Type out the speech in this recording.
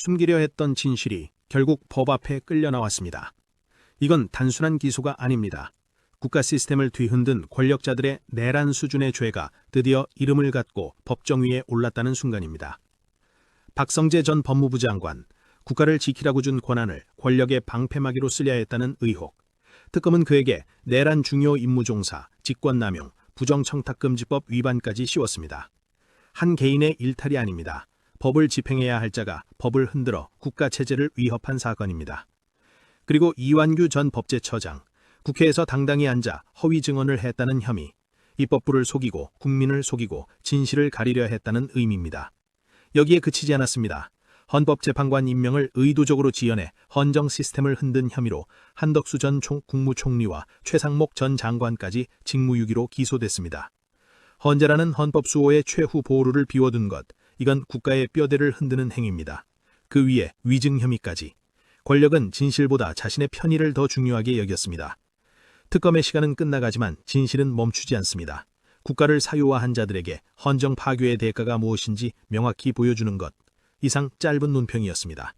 숨기려 했던 진실이 결국 법 앞에 끌려 나왔습니다. 이건 단순한 기소가 아닙니다. 국가 시스템을 뒤흔든 권력자들의 내란 수준의 죄가 드디어 이름을 갖고 법정 위에 올랐다는 순간입니다. 박성재 전 법무부 장관, 국가를 지키라고 준 권한을 권력의 방패막이로 쓰려 했다는 의혹. 특검은 그에게 내란 중요 임무 종사, 직권남용, 부정청탁금지법 위반까지 씌웠습니다. 한 개인의 일탈이 아닙니다. 법을 집행해야 할 자가 법을 흔들어 국가 체제를 위협한 사건입니다. 그리고 이완규 전 법제처장, 국회에서 당당히 앉아 허위 증언을 했다는 혐의, 입법부를 속이고 국민을 속이고 진실을 가리려 했다는 의미입니다. 여기에 그치지 않았습니다. 헌법재판관 임명을 의도적으로 지연해 헌정 시스템을 흔든 혐의로 한덕수 전 총 국무총리와 최상목 전 장관까지 직무유기로 기소됐습니다. 헌재라는 헌법 수호의 최후 보루를 비워둔 것, 이건 국가의 뼈대를 흔드는 행위입니다. 그 위에 위증 혐의까지. 권력은 진실보다 자신의 편의를 더 중요하게 여겼습니다. 특검의 시간은 끝나가지만 진실은 멈추지 않습니다. 국가를 사유화한 자들에게 헌정 파괴의 대가가 무엇인지 명확히 보여주는 것. 이상 짧은 논평이었습니다.